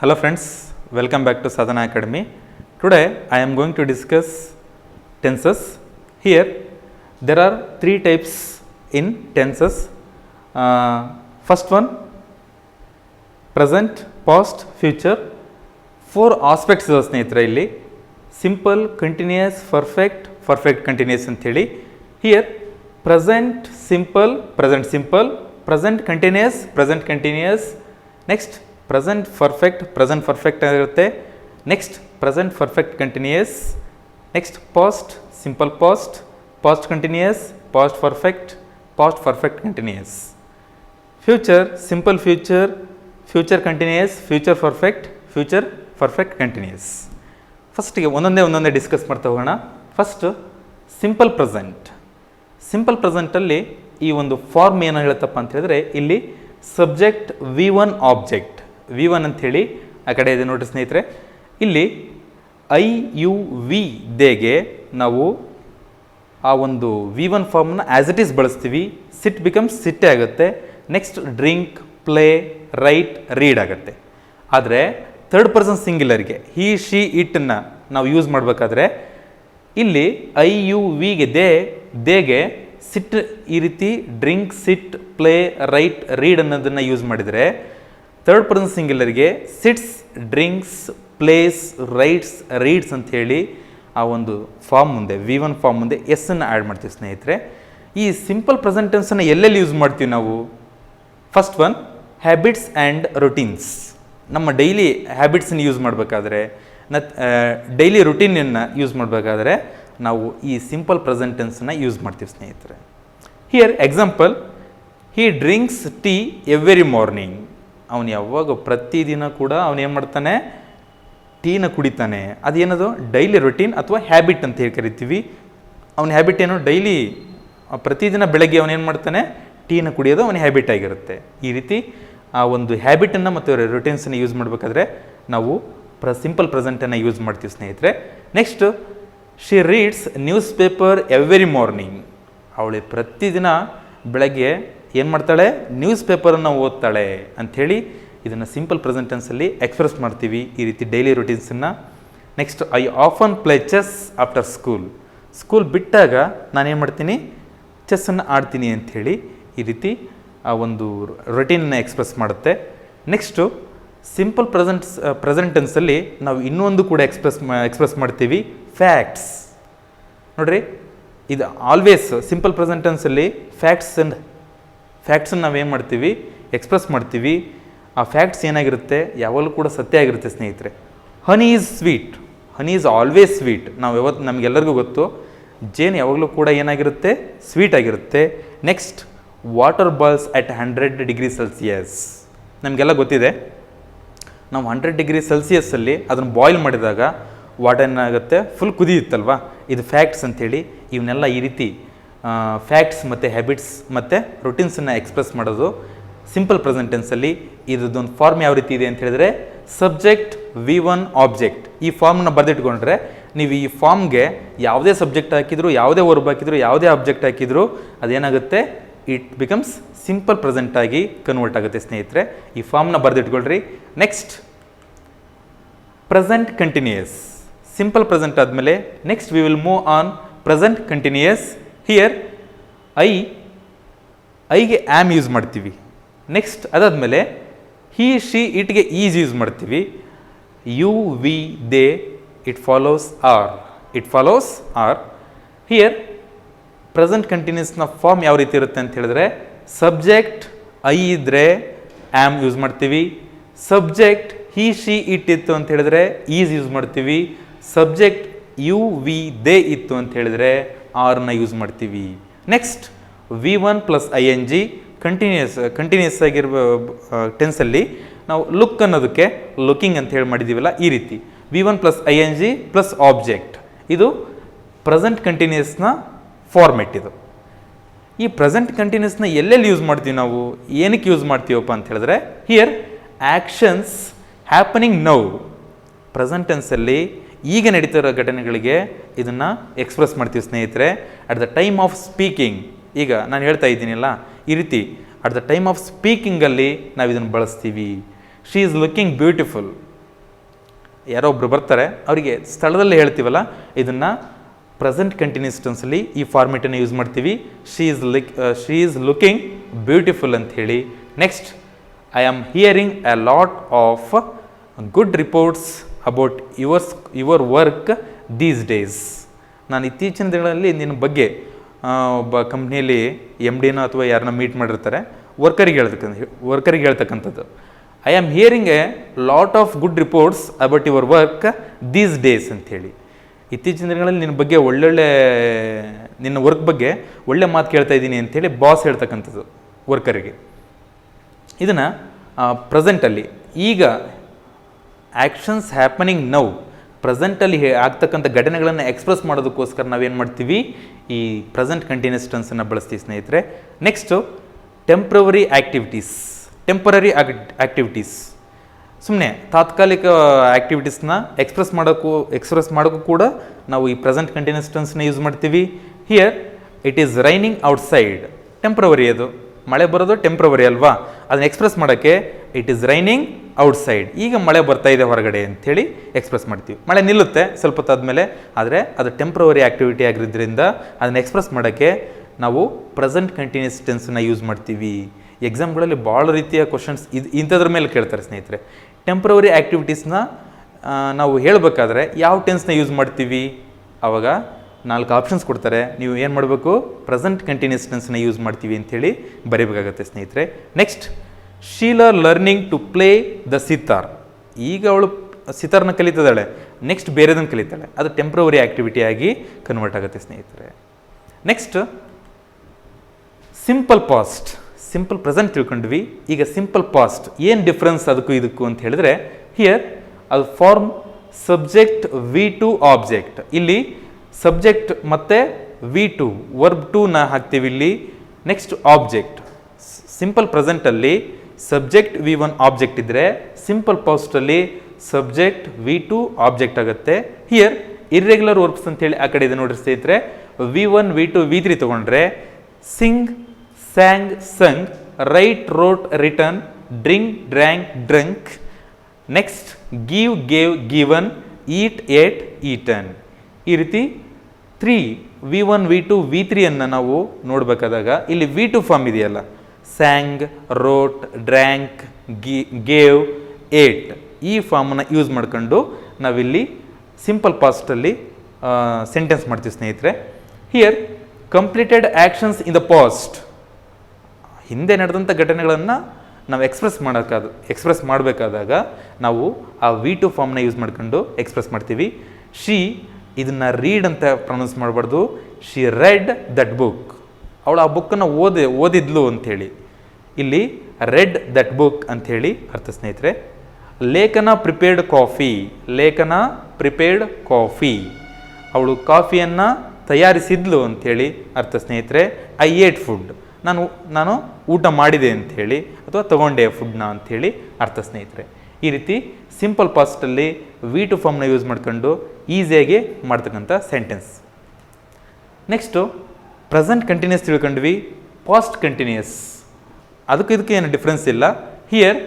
Hello friends, welcome back to Sadhana Academy. Today I am going to discuss tenses. Here there are three types in tenses. Uh, first one present, past, future. Four aspects ಇದಾವೆ ಸ್ನೇಹಿತರೆ ಇಲ್ಲಿ simple continuous perfect perfect continuous ಅಂಥೇಳಿ here present simple present simple present continuous present continuous next present perfect present perfect ಆಗಿರುತ್ತೆ. Next present perfect continuous next past simple past past continuous past perfect past perfect continuous future simple future future continuous future perfect future perfect continuous ಫಸ್ಟಿಗೆ ಒಂದೊಂದೇ ಒಂದೊಂದೇ discuss ಮಾಡ್ತಾ ಹೋಗೋಣ. First simple present simple ಪ್ರೆಸೆಂಟಲ್ಲಿ ಈ ಒಂದು form ಏನು ಹೇಳುತ್ತಪ್ಪ ಅಂತ ಹೇಳಿದ್ರೆ ಇಲ್ಲಿ subject V one object V one ಅಂಥೇಳಿ ಆ ಕಡೆ ಇದೆ ನೋಡಿ ಸ್ನೇಹಿತರೆ. ಇಲ್ಲಿ ಐ ಯು ವಿ ದೇಗೆ ನಾವು ಆ ಒಂದು ವಿ ಒನ್ ಫಾರ್ಮ್ನ ಆ್ಯಸ್ ಇಟ್ ಈಸ್ ಬಳಸ್ತೀವಿ. ಸಿಟ್ ಬಿಕಮ್ಸ್ ಸಿಟ್ಟೇ ಆಗುತ್ತೆ. Next drink play write read ಆಗುತ್ತೆ. ಆದರೆ ಥರ್ಡ್ ಪರ್ಸನ್ ಸಿಂಗ್ಯುಲರ್ಗೆ ಹಿ ಶಿ ಇಟ್ಟನ್ನು ನಾವು ಯೂಸ್ ಮಾಡಬೇಕಾದ್ರೆ ಇಲ್ಲಿ ಐ ಯು ವಿಗೆ ದೇ ದೇಗೆ ಸಿಟ್ ಈ ರೀತಿ drink sit play write read ಅನ್ನೋದನ್ನು ಯೂಸ್ ಮಾಡಿದರೆ third person ಸಿಂಗ್ಯುಲರ್ಗೆ sits drinks plays writes reads ಅಂತ ಹೇಳಿ ಆ ಒಂದು ಫಾರ್ಮ್ ಮುಂದೆ ವಿ ಒನ್ ಫಾರ್ಮ್ ಮುಂದೆ ಎಸ್ಸನ್ನು ಆ್ಯಡ್ ಮಾಡ್ತೀವಿ ಸ್ನೇಹಿತರೆ. ಈ ಸಿಂಪಲ್ ಪ್ರೆಸೆಂಟೆನ್ಸನ್ನು ಎಲ್ಲೆಲ್ಲಿ ಯೂಸ್ ಮಾಡ್ತೀವಿ ನಾವು? First one habits and routines ನಮ್ಮ ಡೈಲಿ ಹ್ಯಾಬಿಟ್ಸನ್ನು ಯೂಸ್ ಮಾಡಬೇಕಾದ್ರೆ, ನತ್ ಡೈಲಿ ರುಟೀನನ್ನು ಯೂಸ್ ಮಾಡಬೇಕಾದ್ರೆ ನಾವು ಈ ಸಿಂಪಲ್ ಪ್ರೆಸೆಂಟೆನ್ಸನ್ನು ಯೂಸ್ ಮಾಡ್ತೀವಿ ಸ್ನೇಹಿತರೆ. Here example he drinks tea every morning ಅವನು ಯಾವಾಗ ಪ್ರತಿದಿನ ಕೂಡ ಅವನು ಏನು ಮಾಡ್ತಾನೆ? ಟೀನ ಕುಡಿತಾನೆ. ಅದೇನದು? ಡೈಲಿ ರೊಟೀನ್ ಅಥವಾ ಹ್ಯಾಬಿಟ್ ಅಂತ ಹೇಳಿ ಕರಿತೀವಿ. ಅವನ ಹ್ಯಾಬಿಟ್ ಏನು? ಡೈಲಿ ಪ್ರತಿದಿನ ಬೆಳಗ್ಗೆ ಅವನೇನು ಮಾಡ್ತಾನೆ? ಟೀನ ಕುಡಿಯೋದು ಅವನ ಹ್ಯಾಬಿಟ್ ಆಗಿರುತ್ತೆ. ಈ ರೀತಿ ಆ ಒಂದು ಹ್ಯಾಬಿಟನ್ನು ಮತ್ತು ರೊಟೀನ್ಸನ್ನು ಯೂಸ್ ಮಾಡಬೇಕಾದ್ರೆ ನಾವು ಪ್ರ ಸಿಂಪಲ್ ಪ್ರೆಸೆಂಟನ್ನು ಯೂಸ್ ಮಾಡ್ತೀವಿ ಸ್ನೇಹಿತರೆ. Next she reads newspaper every morning ಅವಳು ಪ್ರತಿದಿನ ಬೆಳಗ್ಗೆ ಏನು ಮಾಡ್ತಾಳೆ? ನ್ಯೂಸ್ ಪೇಪರನ್ನು ಓದ್ತಾಳೆ ಅಂಥೇಳಿ ಇದನ್ನು ಸಿಂಪಲ್ ಪ್ರೆಸೆಂಟೆನ್ಸಲ್ಲಿ ಎಕ್ಸ್ಪ್ರೆಸ್ ಮಾಡ್ತೀವಿ ಈ ರೀತಿ daily ರುಟೀನ್ಸನ್ನು next I often play chess after school school ಬಿಟ್ಟಾಗ ನಾನೇನು ಮಾಡ್ತೀನಿ? ಚೆಸ್ಸನ್ನು ಆಡ್ತೀನಿ ಅಂಥೇಳಿ ಈ ರೀತಿ ಆ ಒಂದು ರೊಟೀನನ್ನು ಎಕ್ಸ್ಪ್ರೆಸ್ ಮಾಡುತ್ತೆ. ನೆಕ್ಸ್ಟು ಸಿಂಪಲ್ ಪ್ರೆಸೆಂಟ್ಸ್ ಪ್ರೆಸೆಂಟೆನ್ಸಲ್ಲಿ ನಾವು ಇನ್ನೊಂದು ಕೂಡ ಎಕ್ಸ್ಪ್ರೆಸ್ ಎಕ್ಸ್ಪ್ರೆಸ್ ಮಾಡ್ತೀವಿ. ಫ್ಯಾಕ್ಟ್ಸ್ ನೋಡ್ರಿ, ಇದು ಆಲ್ವೇಸ್ ಸಿಂಪಲ್ ಪ್ರೆಸೆಂಟೆನ್ಸಲ್ಲಿ ಫ್ಯಾಕ್ಟ್ಸ್ ಆ್ಯಂಡ್ ಫ್ಯಾಕ್ಟ್ಸನ್ನು ನಾವೇನು ಮಾಡ್ತೀವಿ? ಎಕ್ಸ್ಪ್ರೆಸ್ ಮಾಡ್ತೀವಿ. ಆ ಫ್ಯಾಕ್ಟ್ಸ್ ಏನಾಗಿರುತ್ತೆ? ಯಾವಾಗಲೂ ಕೂಡ ಸತ್ಯ ಆಗಿರುತ್ತೆ ಸ್ನೇಹಿತರೆ. Honey is sweet honey is always sweet ನಾವು ಯಾವತ್ತು ನಮಗೆಲ್ಲರಿಗೂ ಗೊತ್ತು. ಜೇನು ಯಾವಾಗಲೂ ಕೂಡ ಏನಾಗಿರುತ್ತೆ? ಸ್ವೀಟ್ ಆಗಿರುತ್ತೆ. Next water boils at hundred degree Celsius ನಮಗೆಲ್ಲ ಗೊತ್ತಿದೆ. ನಾವು ಹಂಡ್ರೆಡ್ ಡಿಗ್ರಿ ಸೆಲ್ಸಿಯಸ್ಸಲ್ಲಿ ಅದನ್ನು ಬಾಯ್ಲ್ ಮಾಡಿದಾಗ ವಾಟರ್ ಏನಾಗುತ್ತೆ? ಫುಲ್ ಕುದಿಯುತ್ತಲ್ವ? ಇದು ಫ್ಯಾಕ್ಟ್ಸ್ ಅಂಥೇಳಿ ಇವನ್ನೆಲ್ಲ ಈ ರೀತಿ ಫ್ಯಾಕ್ಟ್ಸ್ ಮತ್ತು ಹ್ಯಾಬಿಟ್ಸ್ ಮತ್ತು ರುಟೀನ್ಸನ್ನು ಎಕ್ಸ್ಪ್ರೆಸ್ ಮಾಡೋದು. ಸಿಂಪಲ್ ಪ್ರೆಸೆಂಟೆನ್ಸಲ್ಲಿ ಇದ್ರದ್ದೊಂದು ಫಾರ್ಮ್ ಯಾವ ರೀತಿ ಇದೆ ಅಂತ ಹೇಳಿದ್ರೆ ಸಬ್ಜೆಕ್ಟ್ ವಿ ಒನ್ ಆಬ್ಜೆಕ್ಟ್ ಈ ಫಾರ್ಮ್ನ ಬರೆದಿಟ್ಕೊಂಡ್ರೆ ನೀವು ಈ ಫಾರ್ಮ್ಗೆ ಯಾವುದೇ ಸಬ್ಜೆಕ್ಟ್ ಹಾಕಿದ್ರು, ಯಾವುದೇ ವರ್ಬ್ ಹಾಕಿದ್ರು, ಯಾವುದೇ ಆಬ್ಜೆಕ್ಟ್ ಹಾಕಿದ್ರು ಅದೇನಾಗುತ್ತೆ? ಇಟ್ ಬಿಕಮ್ಸ್ ಸಿಂಪಲ್ ಪ್ರೆಸೆಂಟ್ ಆಗಿ ಕನ್ವರ್ಟ್ ಆಗುತ್ತೆ ಸ್ನೇಹಿತರೆ. ಈ ಫಾರ್ಮ್ನ ಬರೆದಿಟ್ಕೊಳ್ರಿ. Next present continuous simple present ಆದಮೇಲೆ next we will move on present continuous here I ಐಗೆ am use ಮಾಡ್ತೀವಿ. ನೆಕ್ಸ್ಟ್ ಅದಾದಮೇಲೆ ಹಿ ಶಿ ಇಟ್ಗೆ ಈಸ್ ಯೂಸ್ ಮಾಡ್ತೀವಿ. You we they it follows are it follows are here present ಕಂಟಿನ್ಯೂಸ್ನ form ಯಾವ ರೀತಿ ಇರುತ್ತೆ ಅಂತ ಹೇಳಿದ್ರೆ ಸಬ್ಜೆಕ್ಟ್ ಐ ಇದ್ದರೆ ಆ್ಯಮ್ ಯೂಸ್ ಮಾಡ್ತೀವಿ. ಸಬ್ಜೆಕ್ಟ್ ಹಿ ಶಿ ಇಟ್ ಇತ್ತು ಅಂತ ಹೇಳಿದ್ರೆ ಈಸ್ ಯೂಸ್ ಮಾಡ್ತೀವಿ. ಸಬ್ಜೆಕ್ಟ್ ಯು ವಿ ದೇ ಇತ್ತು ಅಂತ ಹೇಳಿದ್ರೆ ಆರ್ನ ಯೂಸ್ ಮಾಡ್ತೀವಿ. Next V one plus I N G continuous continuous ಆಗಿರುವ ಟೆನ್ಸಲ್ಲಿ ನಾವು ಲುಕ್ ಅನ್ನೋದಕ್ಕೆ ಲುಕಿಂಗ್ ಅಂತ ಹೇಳಿ ಮಾಡಿದ್ದೀವಲ್ಲ ಈ ರೀತಿ. V one plus I N G plus object ಇದು ಪ್ರೆಸೆಂಟ್ ಕಂಟಿನ್ಯೂಸ್ನ ಫಾರ್ಮೆಟ್ ಇದು. ಈ ಪ್ರೆಸೆಂಟ್ ಕಂಟಿನ್ಯೂಸ್ನ ಎಲ್ಲೆಲ್ಲಿ ಯೂಸ್ ಮಾಡ್ತೀವಿ ನಾವು? ಏನಕ್ಕೆ ಯೂಸ್ ಮಾಡ್ತೀವಪ್ಪ ಅಂತ ಹೇಳಿದ್ರೆ here actions happening now present ಟೆನ್ಸಲ್ಲಿ ಈಗ ನಡೀತಿರೋ ಘಟನೆಗಳಿಗೆ ಇದನ್ನು ಎಕ್ಸ್ಪ್ರೆಸ್ ಮಾಡ್ತೀವಿ ಸ್ನೇಹಿತರೆ. At the time of speaking ಈಗ ನಾನು ಹೇಳ್ತಾ ಇದ್ದೀನಲ್ಲ, ಈ ರೀತಿ ಅಟ್ ದ ಟೈಮ್ ಆಫ್ ಸ್ಪೀಕಿಂಗಲ್ಲಿ ನಾವು ಇದನ್ನು ಬಳಸ್ತೀವಿ. ಶಿ ಈಸ್ ಲುಕಿಂಗ್ ಬ್ಯೂಟಿಫುಲ್ ಯಾರೋ ಒಬ್ರು ಬರ್ತಾರೆ, ಅವರಿಗೆ ಸ್ಥಳದಲ್ಲಿ ಹೇಳ್ತೀವಲ್ಲ, ಇದನ್ನು ಪ್ರೆಸೆಂಟ್ ಕಂಟಿನ್ಯೂಸ್ ಟೆನ್ಸಲ್ಲಿ ಈ ಫಾರ್ಮೆಟನ್ನು ಯೂಸ್ ಮಾಡ್ತೀವಿ. She is like she is looking beautiful ಅಂತ ಹೇಳಿ. Next I am hearing a lot of good reports about yours your work these days ನಾನು ಇತ್ತೀಚಿನ ದಿನಗಳಲ್ಲಿ ನಿನ್ನ ಬಗ್ಗೆ ಒಬ್ಬ ಕಂಪ್ನಿಯಲ್ಲಿ ಎಂ ಡಿನ ಅಥವಾ ಯಾರನ್ನ ಮೀಟ್ ಮಾಡಿರ್ತಾರೆ ವರ್ಕರಿಗೆ ಹೇಳ್ತಕ್ಕಂಥ ವರ್ಕರಿಗೆ ಹೇಳ್ತಕ್ಕಂಥದ್ದು. I am hearing a lot of good reports about your work these days ಅಂಥೇಳಿ. ಇತ್ತೀಚಿನ ದಿನಗಳಲ್ಲಿ ನಿನ್ನ ಬಗ್ಗೆ ಒಳ್ಳೊಳ್ಳೆ, ನಿನ್ನ ವರ್ಕ್ ಬಗ್ಗೆ ಒಳ್ಳೆ ಮಾತು ಕೇಳ್ತಾ ಇದ್ದೀನಿ ಅಂಥೇಳಿ ಬಾಸ್ ಹೇಳ್ತಕ್ಕಂಥದ್ದು ವರ್ಕರಿಗೆ ಇದನ್ನು ಪ್ರೆಸೆಂಟಲ್ಲಿ ಈಗ ಆ್ಯಕ್ಷನ್ಸ್ ಹ್ಯಾಪನಿಂಗ್ ನೌ ಪ್ರೆಸೆಂಟಲ್ಲಿ ಆಗ್ತಕ್ಕಂಥ ಘಟನೆಗಳನ್ನು ಎಕ್ಸ್ಪ್ರೆಸ್ ಮಾಡೋದಕ್ಕೋಸ್ಕರ ನಾವೇನು ಮಾಡ್ತೀವಿ? ಈ ಪ್ರೆಸೆಂಟ್ ಕಂಟಿನ್ಯೂಸ್ ಟೆನ್ಸನ್ನು ಬಳಸ್ತೀವಿ ಸ್ನೇಹಿತರೆ. Next temporary activities temporary activities ಸುಮ್ಮನೆ ತಾತ್ಕಾಲಿಕ ಆ್ಯಕ್ಟಿವಿಟೀಸ್ನ ಎಕ್ಸ್ಪ್ರೆಸ್ ಮಾಡೋಕ್ಕೂ ಎಕ್ಸ್ಪ್ರೆಸ್ ಮಾಡೋಕ್ಕೂ ಕೂಡ ನಾವು ಈ ಪ್ರೆಸೆಂಟ್ ಕಂಟಿನ್ಯೂಸ್ ಟೆನ್ಸ್ನ ಯೂಸ್ ಮಾಡ್ತೀವಿ. Here it is raining outside temporary ಅದು. ಮಳೆ ಬರೋದು ಟೆಂಪ್ರವರಿ ಅಲ್ವಾ? ಅದನ್ನ ಎಕ್ಸ್ಪ್ರೆಸ್ ಮಾಡೋಕ್ಕೆ ಇಟ್ ಈಸ್ ರೈನಿಂಗ್ ಔಟ್ಸೈಡ್ ಈಗ ಮಳೆ ಬರ್ತಾ ಇದೆ ಹೊರಗಡೆ ಅಂಥೇಳಿ ಎಕ್ಸ್ಪ್ರೆಸ್ ಮಾಡ್ತೀವಿ. ಮಳೆ ನಿಲ್ಲುತ್ತೆ ಸ್ವಲ್ಪ ಹೊತ್ತಾದಮೇಲೆ ಆದರೆ ಅದು ಟೆಂಪ್ರವರಿ ಆ್ಯಕ್ಟಿವಿಟಿ ಆಗಿರೋದ್ರಿಂದ ಅದನ್ನ ಎಕ್ಸ್ಪ್ರೆಸ್ ಮಾಡೋಕ್ಕೆ ನಾವು ಪ್ರೆಸೆಂಟ್ ಕಂಟಿನ್ಯೂಸ್ ಟೆನ್ಸನ್ನ ಯೂಸ್ ಮಾಡ್ತೀವಿ. ಎಕ್ಸಾಮ್ಗಳಲ್ಲಿ ಭಾಳ ರೀತಿಯ ಕ್ವಶನ್ಸ್ ಇದು, ಇಂಥದ್ರ ಮೇಲೆ ಕೇಳ್ತಾರೆ ಸ್ನೇಹಿತರೆ. ಟೆಂಪ್ರವರಿ ಆ್ಯಕ್ಟಿವಿಟೀಸ್ನ ನಾವು ಹೇಳಬೇಕಾದ್ರೆ ಯಾವ ಟೆನ್ಸ್ನ ಯೂಸ್ ಮಾಡ್ತೀವಿ? ಆವಾಗ ನಾಲ್ಕು ಆಪ್ಷನ್ಸ್ ಕೊಡ್ತಾರೆ. ನೀವು ಏನು ಮಾಡಬೇಕು? ಪ್ರೆಸೆಂಟ್ ಕಂಟಿನ್ಯೂಸ್ ಟೆನ್ಸ್ನ ಯೂಸ್ ಮಾಡ್ತೀವಿ ಅಂಥೇಳಿ ಬರೀಬೇಕಾಗತ್ತೆ ಸ್ನೇಹಿತರೆ. Next Sheela learning to play the sitar ಈಗ ಅವಳು ಸಿತಾರ್ನ ಕಲಿತಿದ್ದಾಳೆ. ನೆಕ್ಸ್ಟ್ ಬೇರೆದನ್ನು ಕಲಿತಾಳೆ. ಅದು ಟೆಂಪ್ರವರಿ ಆ್ಯಕ್ಟಿವಿಟಿ ಆಗಿ ಕನ್ವರ್ಟ್ ಆಗುತ್ತೆ ಸ್ನೇಹಿತರೆ. Next simple past simple present ತಿಳ್ಕೊಂಡ್ವಿ. ಈಗ ಸಿಂಪಲ್ ಪಾಸ್ಟ್ ಏನು ಡಿಫ್ರೆನ್ಸ್ ಅದಕ್ಕೂ ಇದಕ್ಕೂ ಅಂತ ಹೇಳಿದ್ರೆ ಹಿಯರ್ ಅದು form subject V two object ಇಲ್ಲಿ ಸಬ್ಜೆಕ್ಟ್ ಮತ್ತು ವಿ ಟು ವರ್ಬ್ ಟೂನ ಹಾಕ್ತೀವಿ ಇಲ್ಲಿ. ನೆಕ್ಸ್ಟ್ ಆಬ್ಜೆಕ್ಟ್ ಸಿಂಪಲ್ ಪ್ರೆಸೆಂಟಲ್ಲಿ ಸಬ್ಜೆಕ್ಟ್ ವಿ ಒನ್ ಆಬ್ಜೆಕ್ಟ್ ಇದ್ದರೆ ಸಿಂಪಲ್ ಪಾಸ್ಟಲ್ಲಿ ಸಬ್ಜೆಕ್ಟ್ ವಿ ಟು ಆಬ್ಜೆಕ್ಟ್ ಆಗುತ್ತೆ. ಹಿಯರ್ ಇರ್ರೆಗ್ಯುಲರ್ ವರ್ಬ್ಸ್ ಅಂತೇಳಿ ಆ ಕಡೆ ಇದೆ ನೋಡ್ರಿ ಸ್ನೇಹಿತರೆ. V one V two V three ತೊಗೊಂಡ್ರೆ sing sang sung write wrote written drink drank drunk next give gave given eat ate eaten ಈ ರೀತಿ three V one V two V ತ್ರೀಯನ್ನು ನಾವು ನೋಡಬೇಕಾದಾಗ ಇಲ್ಲಿ ವಿ ಟು ಫಾರ್ಮ್ ಇದೆಯಲ್ಲ. Sang wrote drank ಗಿ gave ate ಈ ಫಾರ್ಮನ್ನು ಯೂಸ್ ಮಾಡ್ಕೊಂಡು ನಾವಿಲ್ಲಿ ಸಿಂಪಲ್ ಪಾಸ್ಟಲ್ಲಿ ಸೆಂಟೆನ್ಸ್ ಮಾಡ್ತೀವಿ ಸ್ನೇಹಿತರೆ. Here completed actions in the past ಹಿಂದೆ ನಡೆದಂಥ ಘಟನೆಗಳನ್ನು ನಾವು ಎಕ್ಸ್ಪ್ರೆಸ್ ಮಾಡೋಕ್ಕಾದ ಎಕ್ಸ್ಪ್ರೆಸ್ ಮಾಡಬೇಕಾದಾಗ ನಾವು ಆ ವಿ ಟು ಫಾರ್ಮ್ನ ಯೂಸ್ ಮಾಡ್ಕೊಂಡು ಎಕ್ಸ್ಪ್ರೆಸ್ ಮಾಡ್ತೀವಿ. ಶಿ ಇದನ್ನು ರೀಡ್ ಅಂತ ಪ್ರೊನೌನ್ಸ್ ಮಾಡಬಾರ್ದು. ಶಿ ರೆಡ್ ದಟ್ ಬುಕ್ ಅವಳು ಆ ಬುಕ್ಕನ್ನು ಓದಿ, ಓದಿದ್ಲು ಅಂಥೇಳಿ. ಇಲ್ಲಿ ರೆಡ್ ದಟ್ ಬುಕ್ ಅಂಥೇಳಿ ಅರ್ಥ ಸ್ನೇಹಿತರೆ. Lekhana prepared coffee Lekhana prepared coffee ಅವಳು ಕಾಫಿಯನ್ನು ತಯಾರಿಸಿದ್ಲು ಅಂಥೇಳಿ ಅರ್ಥ ಸ್ನೇಹಿತರೆ. ಐ ಏಟ್ ಫುಡ್ ನಾನು ನಾನು ಊಟ ಮಾಡಿದೆ ಅಂಥೇಳಿ ಅಥವಾ ತಗೊಂಡೆ ಫುಡ್ನ ಅಂಥೇಳಿ ಅರ್ಥ ಸ್ನೇಹಿತರೆ. ಈ ರೀತಿ ಸಿಂಪಲ್ ಪಾಸ್ಟಲ್ಲಿ ವಿ ಟು ಫಾರ್ಮ್ನ ಯೂಸ್ ಮಾಡ್ಕೊಂಡು ಈಸಿಯಾಗಿ ಮಾಡ್ತಕ್ಕಂಥ ಸೆಂಟೆನ್ಸ್ ನೆಕ್ಸ್ಟು ಪ್ರೆಸೆಂಟ್ ಕಂಟಿನ್ಯೂಸ್ ತಿಳ್ಕೊಂಡ್ವಿ ಪಾಸ್ಟ್ ಕಂಟಿನ್ಯೂಸ್ ಅದಕ್ಕೂ ಇದಕ್ಕೆ ಏನು ಡಿಫ್ರೆನ್ಸ್ ಇಲ್ಲ. ಹಿಯರ್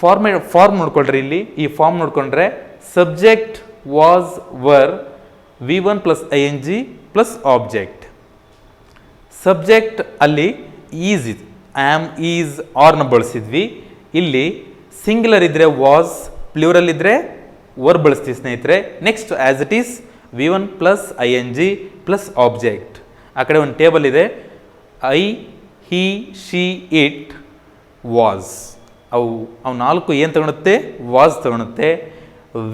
ಫಾರ್ಮೆ ಫಾರ್ಮ್ ನೋಡ್ಕೊಳ್ರಿ ಇಲ್ಲಿ. ಈ ಫಾರ್ಮ್ ನೋಡ್ಕೊಂಡ್ರೆ subject was were V one plus I N G plus object subject ಅಲ್ಲಿ ಈಸ್ ಇದು ಆಮ್ ಈಸ್ ಆರ್ನ ಬಳಸಿದ್ವಿ. ಇಲ್ಲಿ ಸಿಂಗ್ಯುಲರ್ ಇದ್ದರೆ ವಾಸ್ ಪ್ಲ್ಯೂರಲ್ ಇದ್ದರೆ ವರ್ ಬಳಸ್ತೀವಿ ಸ್ನೇಹಿತರೆ. Next as it is V one plus I N G plus object ಆ ಕಡೆ ಒಂದು ಟೇಬಲ್ ಇದೆ. I he she it was ಅವು ಅವು ನಾಲ್ಕು ಏನು ತಗೊಳುತ್ತೆ? ವಾಸ್ ತಗೊಳುತ್ತೆ.